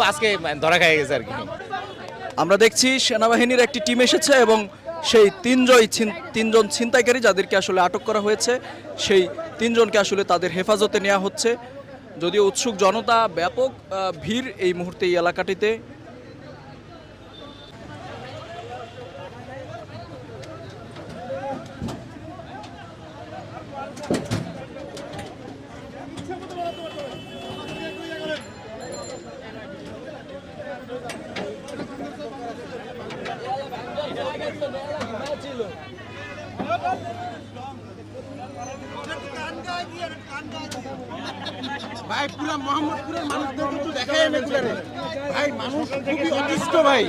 আজকে ধরা গেছে আর কি। আমরা দেখছি সেনাবাহিনীর একটি টিম এসেছে এবং সেই তিনজয় ছিন- তিনজন ছিনতাইকারী যাদেরকে আসলে আটক করা হয়েছে, সেই তিনজনকে আসলে তাদের হেফাজতে নেওয়া হচ্ছে। যদিও উৎসুক জনতা, ব্যাপক ভিড় এই মুহূর্তে এই এলাকাটিতে। ভাই পুরা মোহাম্মদপুরের মানুষদের কিন্তু দেখায় না এগুলারে ভাই মানুষ খুবই অতিষ্ঠ ভাই।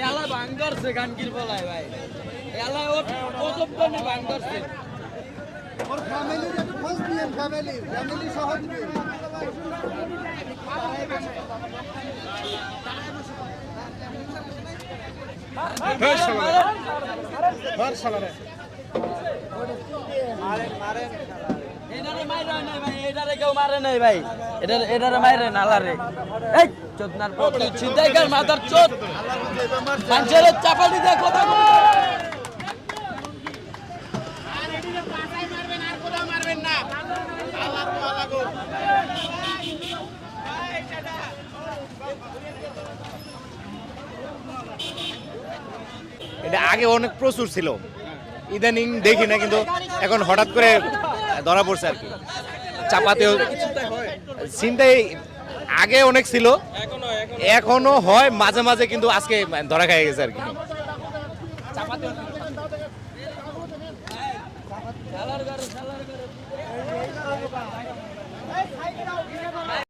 এলা ভাঙ্গারছে গানকির বলায় ভাই? এলা মারে নাই ভাই এটারে এটারে মাইরে নালারে এই চোদনার পর। তুই ছিনতাইকার মাথার চোদ। মানুষের চাপাটি দিয়ে কথা এটা আগে অনেক প্রচুর ছিল ইদানিং দেখি না, কিন্তু এখন হঠাৎ করে ধরা পড়ছে আর কি চাপাতেও চিন্তাই আগে অনেক ছিল, এখনও হয়, মাঝে মাঝে কিন্তু আজকে ধরা খাই গেছে আর কি ঘরে।